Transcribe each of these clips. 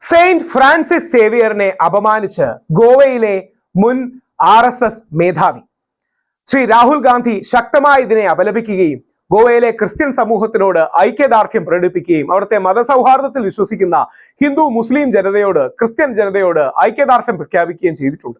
Saint Francis സേവിയറിനെ അപമാനിച്ച് ഗോവയിലെ മുൻ R S S മേധാവി ശ്രീ രാഹുൽ ഗാന്ധി ശക്തമായി ഇതിനെ അപലപിക്കുകയും ഗോവയിലെ ക്രിസ്ത്യൻ സമൂഹത്തിനോട് ഐക്യദാർഢ്യം പ്രകടിപ്പിക്കുകയും അവിടുത്തെ മതസൗഹാർദ്ദത്തിൽ വിശ്വസിക്കുന്ന ഹിന്ദു മുസ്ലിം ജനതയോട് ക്രിസ്ത്യൻ ജനതയോട് ഐക്യദാർഢ്യം പ്രഖ്യാപിക്കുകയും ചെയ്തിട്ടുണ്ട്.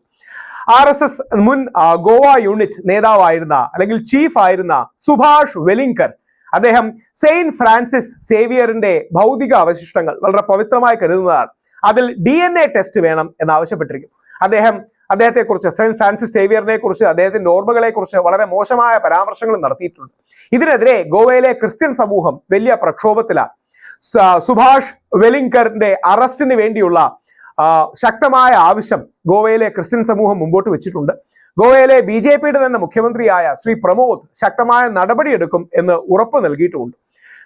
ആർ എസ് എസ് മുൻ ഗോവ യൂണിറ്റ് നേതാവായിരുന്ന അല്ലെങ്കിൽ ചീഫ് ആയിരുന്ന സുഭാഷ് വെലിങ്കർ അദ്ദേഹം സെയിന്റ് ഫ്രാൻസിസ് സേവിയറിന്റെ ഭൗതിക അവശിഷ്ടങ്ങൾ വളരെ പവിത്രമായി കരുതുന്നതാണ്. അതിൽ ഡി എൻ എ ടെസ്റ്റ് വേണം എന്ന് ആവശ്യപ്പെട്ടിരിക്കുന്നു അദ്ദേഹം അദ്ദേഹത്തെ കുറിച്ച് സെയിന്റ് ഫ്രാൻസിസ് സേവിയറിനെ കുറിച്ച് അദ്ദേഹത്തിന്റെ ഓർമ്മകളെ കുറിച്ച് വളരെ മോശമായ പരാമർശങ്ങൾ നടത്തിയിട്ടുണ്ട്. ഇതിനെതിരെ ഗോവയിലെ ക്രിസ്ത്യൻ സമൂഹം വലിയ പ്രക്ഷോഭത്തിലാണ്. സുഭാഷ് വെലിങ്കറിന്റെ അറസ്റ്റിന് വേണ്ടിയുള്ള ശക്തമായ ആവശ്യം ഗോവയിലെ ക്രിസ്ത്യൻ സമൂഹം മുമ്പോട്ട് വെച്ചിട്ടുണ്ട്. ഗോവയിലെ ബി ജെ പിയുടെ തന്നെ മുഖ്യമന്ത്രിയായ ശ്രീ പ്രമോദ് ശക്തമായ നടപടിയെടുക്കും എന്ന് ഉറപ്പ് നൽകിയിട്ടുമുണ്ട്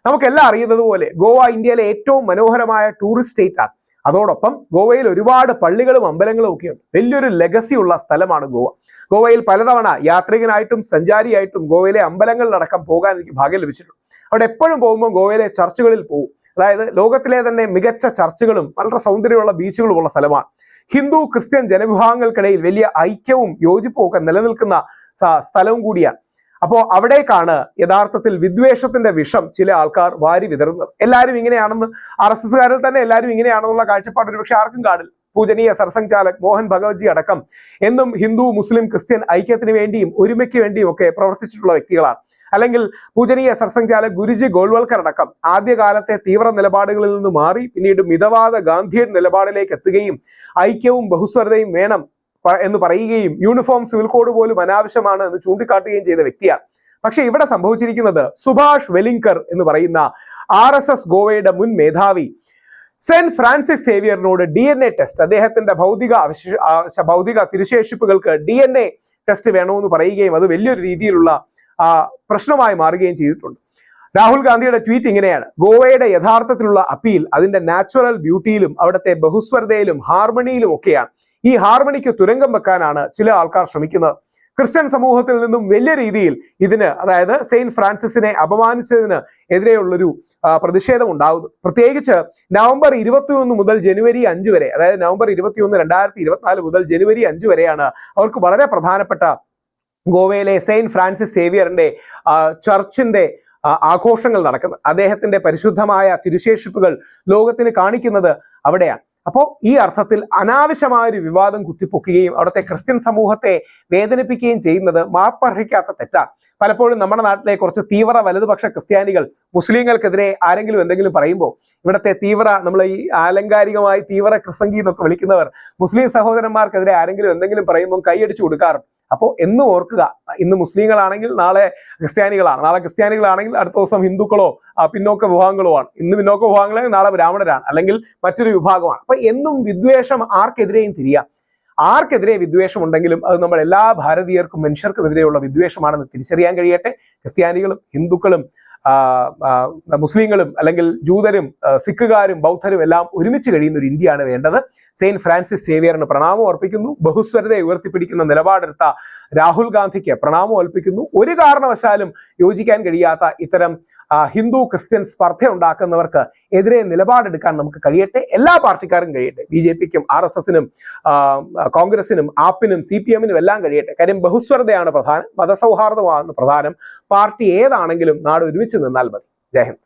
നമുക്കെല്ലാം അറിയുന്നത് പോലെ ഗോവ ഇന്ത്യയിലെ ഏറ്റവും മനോഹരമായ ടൂറിസ്റ്റ് സ്റ്റേറ്റ് ആണ്. അതോടൊപ്പം ഗോവയിൽ ഒരുപാട് പള്ളികളും അമ്പലങ്ങളും ഒക്കെയുണ്ട്. വലിയൊരു ലെഗസി ഉള്ള സ്ഥലമാണ് ഗോവ. ഗോവയിൽ പലതവണ യാത്രികനായിട്ടും സഞ്ചാരിയായിട്ടും ഗോവയിലെ അമ്പലങ്ങളിലടക്കം പോകാൻ എനിക്ക് ഭാഗ്യം ലഭിച്ചിട്ടുണ്ട്. അവിടെ എപ്പോഴും പോകുമ്പോൾ ഗോവയിലെ ചർച്ചുകളിൽ പോകും. അതായത് ലോകത്തിലെ തന്നെ മികച്ച ചർച്ചുകളും വളരെ സൗന്ദര്യമുള്ള ബീച്ചുകളും ഉള്ള സ്ഥലമാണ്. ഹിന്ദു ക്രിസ്ത്യൻ ജനവിഭാഗങ്ങൾക്കിടയിൽ വലിയ ഐക്യവും യോജിപ്പും ഒക്കെ നിലനിൽക്കുന്ന സ്ഥലവും കൂടിയാണ്. അപ്പോൾ അവിടേക്കാണ് യഥാർത്ഥത്തിൽ വിദ്വേഷത്തിന്റെ വിഷം ചില ആൾക്കാർ വാരി വിതറുന്നത്. എല്ലാവരും ഇങ്ങനെയാണെന്ന് ആർ എസ് എസ്കാരിൽ തന്നെ എല്ലാവരും ഇങ്ങനെയാണെന്നുള്ള കാഴ്ചപ്പാട് ഒരുപക്ഷെ ആർക്കും കാണില്ല. പൂജനീയ സർസംഘ് ചാലക് മോഹൻ ഭഗവത്ജി അടക്കം എന്നും ഹിന്ദു മുസ്ലിം ക്രിസ്ത്യൻ ഐക്യത്തിന് വേണ്ടിയും ഒരുമയ്ക്ക് വേണ്ടിയും ഒക്കെ പ്രവർത്തിച്ചിട്ടുള്ള വ്യക്തികളാണ്. അല്ലെങ്കിൽ പൂജനീയ സർസംഘ് ചാലക് ഗുരുജി ഗോൾവൽക്കർ അടക്കം ആദ്യകാലത്തെ തീവ്ര നിലപാടുകളിൽ നിന്ന് മാറി പിന്നീട് മിതവാദ ഗാന്ധിയൻ നിലപാടിലേക്ക് എത്തുകയും ഐക്യവും ബഹുസ്വരതയും വേണം എന്ന് പറയുകയും യൂണിഫോം സിവിൽ കോഡ് പോലും അനാവശ്യമാണ് എന്ന് ചൂണ്ടിക്കാട്ടുകയും ചെയ്ത വ്യക്തിയാണ്. പക്ഷെ ഇവിടെ സംഭവിച്ചിരിക്കുന്നത് സുഭാഷ് വെലിങ്കർ എന്ന് പറയുന്ന ആർ ഗോവയുടെ മുൻ മേധാവി. സെന്റ് ഫ്രാൻസിസ് സേവിയറിനോട് ഡി എൻ എ ടെസ്റ്റ് അദ്ദേഹത്തിന്റെ ഭൗതിക അവശേഷ ഭൗതിക തിരുശേഷിപ്പുകൾക്ക് ഡി എൻ എ ടെസ്റ്റ് വേണമെന്ന് പറയുകയും അത് വലിയൊരു രീതിയിലുള്ള പ്രശ്നമായി മാറുകയും ചെയ്തിട്ടുണ്ട്. രാഹുൽ ഗാന്ധിയുടെ ട്വീറ്റ് ഇങ്ങനെയാണ്. ഗോവയുടെ യഥാർത്ഥത്തിലുള്ള അപ്പീൽ അതിന്റെ നാച്ചുറൽ ബ്യൂട്ടിയിലും അവിടുത്തെ ബഹുസ്വരതയിലും ഹാർമണിയിലും ഒക്കെയാണ്. ഈ ഹാർമണിക്ക് തുരങ്കം വെക്കാനാണ് ചില ആൾക്കാർ ശ്രമിക്കുന്നത്. ക്രിസ്ത്യൻ സമൂഹത്തിൽ നിന്നും വലിയ രീതിയിൽ ഇതിന് അതായത് സെയിന്റ് ഫ്രാൻസിസിനെ അപമാനിച്ചതിന് എതിരെയുള്ളൊരു പ്രതിഷേധം ഉണ്ടാകുന്നു പ്രത്യേകിച്ച് നവംബർ ഇരുപത്തിയൊന്ന് മുതൽ ജനുവരി അഞ്ച് വരെ അതായത് നവംബർ ഇരുപത്തിയൊന്ന് രണ്ടായിരത്തി ഇരുപത്തിനാല് മുതൽ ജനുവരി അഞ്ച് വരെയാണ് അവർക്ക് വളരെ പ്രധാനപ്പെട്ട ഗോവയിലെ സെയിന്റ് ഫ്രാൻസിസ് സേവിയറിന്റെ ചർച്ചിന്റെ ആഘോഷങ്ങൾ നടക്കുന്നത്. അദ്ദേഹത്തിന്റെ പരിശുദ്ധമായ തിരുശേഷിപ്പുകൾ ലോകത്തിന് കാണിക്കുന്നത് അവിടെയാണ്. അപ്പോൾ ഈ അർത്ഥത്തിൽ അനാവശ്യമായ ഒരു വിവാദം കുത്തിപ്പൊക്കുകയും അവിടുത്തെ ക്രിസ്ത്യൻ സമൂഹത്തെ വേദനിപ്പിക്കുകയും ചെയ്യുന്നത് മാപ്പർഹിക്കാത്ത തെറ്റാണ്. പലപ്പോഴും നമ്മുടെ നാട്ടിലെ കുറച്ച് തീവ്ര വലതുപക്ഷ ക്രിസ്ത്യാനികൾ മുസ്ലിങ്ങൾക്കെതിരെ ആരെങ്കിലും എന്തെങ്കിലും പറയുമ്പോൾ ഇവിടുത്തെ തീവ്ര നമ്മൾ ഈ ആലങ്കാരികമായി തീവ്ര ക്രിസംഗി എന്നൊക്കെ വിളിക്കുന്നവർ മുസ്ലിം സഹോദരന്മാർക്കെതിരെ ആരെങ്കിലും എന്തെങ്കിലും പറയുമ്പോൾ കൈയടിച്ചു കൊടുക്കാറുണ്ട്. അപ്പോൾ എന്നും ഓർക്കുക ഇന്ന് മുസ്ലിങ്ങളാണെങ്കിൽ നാളെ ക്രിസ്ത്യാനികളാണ്. നാളെ ക്രിസ്ത്യാനികളാണെങ്കിൽ അടുത്ത ദിവസം ഹിന്ദുക്കളോ പിന്നോക്ക വിഭാഗങ്ങളോ ആണ്. ഇന്ന് പിന്നോക്ക വിഭാഗങ്ങളെങ്കിൽ നാളെ ബ്രാഹ്മണരാണ്. അല്ലെങ്കിൽ മറ്റൊരു വിഭാഗമാണ്. അപ്പൊ എന്നും വിദ്വേഷം ആർക്കെതിരെയും തിരിയാം. ആർക്കെതിരെ വിദ്വേഷം ഉണ്ടെങ്കിലും അത് നമ്മൾ എല്ലാ ഭാരതീയർക്കും മനുഷ്യർക്കും എതിരെയുള്ള വിദ്വേഷമാണെന്ന് തിരിച്ചറിയാൻ കഴിയട്ടെ. ക്രിസ്ത്യാനികളും ഹിന്ദുക്കളും മുസ്ലിങ്ങളും അല്ലെങ്കിൽ ജൂതരും സിഖുകാരും ബൗദ്ധരും എല്ലാം ഒരുമിച്ച് കഴിയുന്ന ഒരു ഇന്ത്യയാണ് വേണ്ടത്. സെയിന്റ് ഫ്രാൻസിസ് സേവിയറിന് പ്രണാമം അർപ്പിക്കുന്നു. ബഹുസ്വരതയെ ഉയർത്തിപ്പിടിക്കുന്ന നിലപാടെടുത്ത രാഹുൽ ഗാന്ധിക്ക് പ്രണാമം അർപ്പിക്കുന്നു. ഒരു കാരണവശാലും യോജിക്കാൻ കഴിയാത്ത ഇത്തരം ഹിന്ദു ക്രിസ്ത്യൻ സ്പർദ്ധ ഉണ്ടാക്കുന്നവർക്ക് എതിരെ നിലപാടെടുക്കാൻ നമുക്ക് കഴിയട്ടെ. എല്ലാ പാർട്ടിക്കാരും കഴിയട്ടെ. ബി ജെ പിക്കും ആർ എസ് എസിനും കോൺഗ്രസിനും ആപ്പിനും സി പി എമ്മിനും എല്ലാം കഴിയട്ടെ. കാര്യം ബഹുസ്വരതയാണ് പ്രധാനം മതസൗഹാർദ്ദമാണ് പ്രധാനം. പാർട്ടി ഏതാണെങ്കിലും നാട് ഒരുമിച്ച് നിന്നാൽ മതി. ജയ് ഹിന്ദ്.